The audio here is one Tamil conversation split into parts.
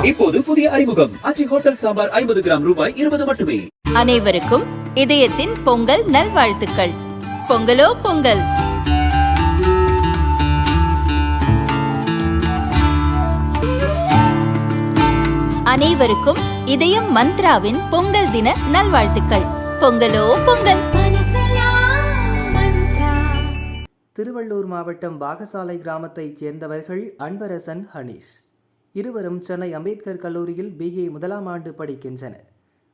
இப்போது புதிய அறிமுகம். அச்சி ஹோட்டல் சாம்பார் ஐம்பது கிராம் ரூபாய் இருபது மட்டுமே. அனைவருக்கும் இதயத்தின் பொங்கல் நல்வாழ்த்துக்கள். பொங்கலோ பொங்கல். அனைவருக்கும் இதயம் மந்த்ராவின் பொங்கல் தின நல்வாழ்த்துக்கள். பொங்கலோ பொங்கல். திருவள்ளூர் மாவட்டம் பாகசாலை கிராமத்தைச் சேர்ந்தவர்கள் அன்பரசன் ஹனீஷ். இருவரும் சென்னை அம்பேத்கர் கல்லூரியில் பிஏ முதலாம் ஆண்டு படிக்கின்றனர்.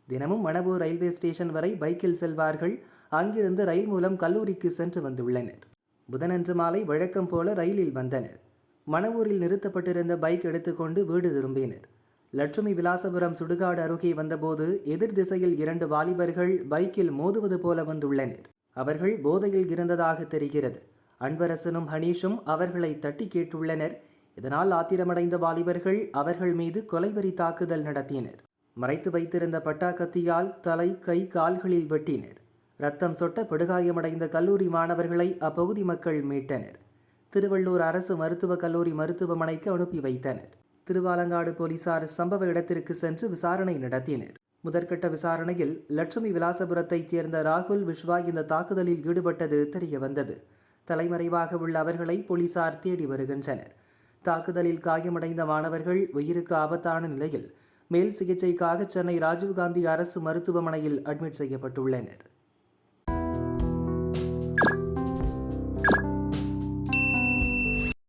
தினமும் மணவூர் ரயில்வே ஸ்டேஷன் வரை பைக்கில் செல்வார்கள். அங்கிருந்து ரயில் மூலம் கல்லூரிக்கு சென்று வந்துள்ளனர். புதனன்று மாலை வழக்கம் போல ரயிலில் வந்தனர். மணவூரில் நிறுத்தப்பட்டிருந்த பைக் எடுத்துக்கொண்டு வீடு திரும்பினர். லட்சுமி விலாசபுரம் சுடுகாடு அருகே வந்தபோது எதிர் திசையில் இரண்டு வாலிபர்கள் பைக்கில் மோதுவது போல வந்துள்ளனர். அவர்கள் போதையில் இருந்ததாக தெரிகிறது. அன்பரசனும் ஹனீஷும் அவர்களை தட்டி கேட்டுள்ளனர். இதனால் ஆத்திரமடைந்த வாலிபர்கள் அவர்கள் மீது கொலைவரி தாக்குதல் நடத்தினர். மறைத்து வைத்திருந்த பட்டாக்கத்தியால் தலை கை கால்களில் வெட்டினர். ரத்தம் சொட்ட படுகாயமடைந்த கல்லூரி மாணவர்களை அப்பகுதி மக்கள் மீட்டனர். திருவள்ளூர் அரசு மருத்துவக் கல்லூரி மருத்துவமனைக்கு அனுப்பி வைத்தனர். திருவாலங்காடு போலீசார் சம்பவ இடத்திற்கு சென்று விசாரணை நடத்தினர். முதற்கட்ட விசாரணையில் லட்சுமி விலாசபுரத்தைச் சேர்ந்த ராகுல் விஸ்வா இந்த தாக்குதலில் ஈடுபட்டது தெரியவந்தது. தலைமறைவாக உள்ள அவர்களை போலீசார் தேடி வருகின்றனர். தாக்குதலில் காயமடைந்த மாணவர்கள் உயிருக்கு ஆபத்தான நிலையில் மேல் சிகிச்சைக்காக சென்னை ராஜீவ்காந்தி அரசு மருத்துவமனையில் அட்மிட் செய்யப்பட்டுள்ளனர்.